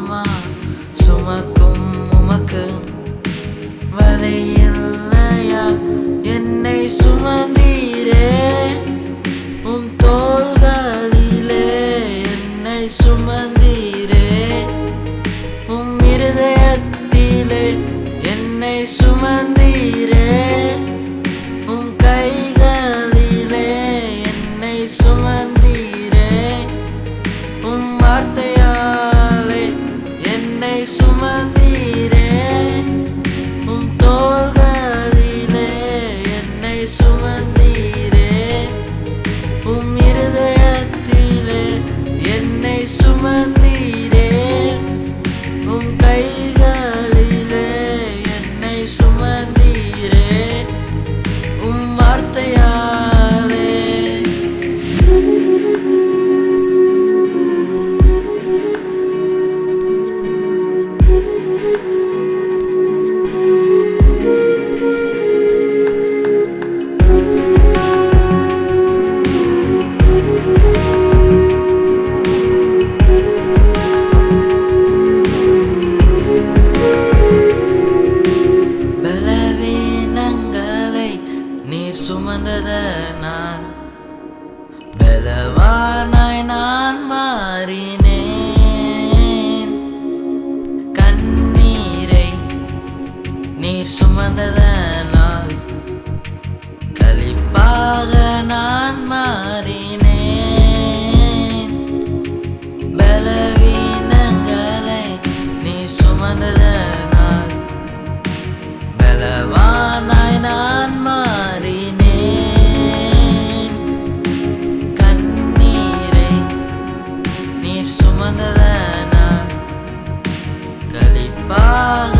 பாரமா சுமக்கும் உமக்கு வலி இல்லையா என்னை சுமந்தீரே. உம் தோல் சுமந்தத நான் கழிப்பாக நான் மாறினேன். பலவீனங்களை நீ சுமந்தத நான் பலவானாய் நான் மாறினேன். கண்ணீரை நீர் சுமந்தத கழிப்பாக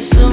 so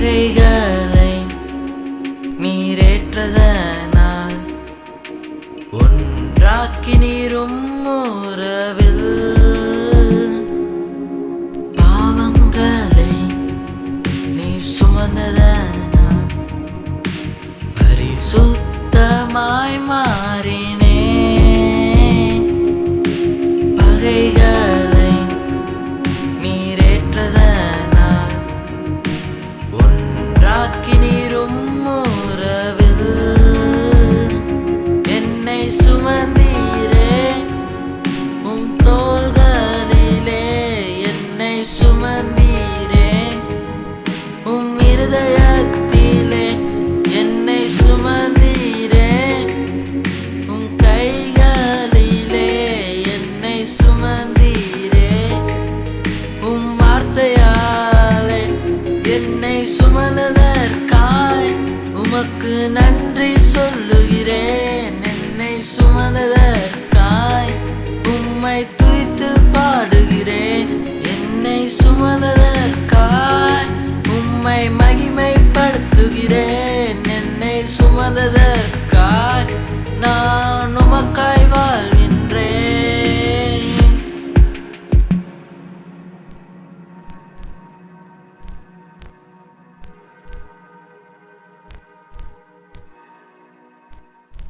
ஆகைகளை நீரேற்றதனால் ஒன்றாக்கி நீரும் உறவில் பாவங்களை நீர் சுமந்ததனால் பரிசுத்தமாய் மா உனக்கு நன்றி சொல்லுகிறேன். என்னை சுமந்ததற்காய் உம்மை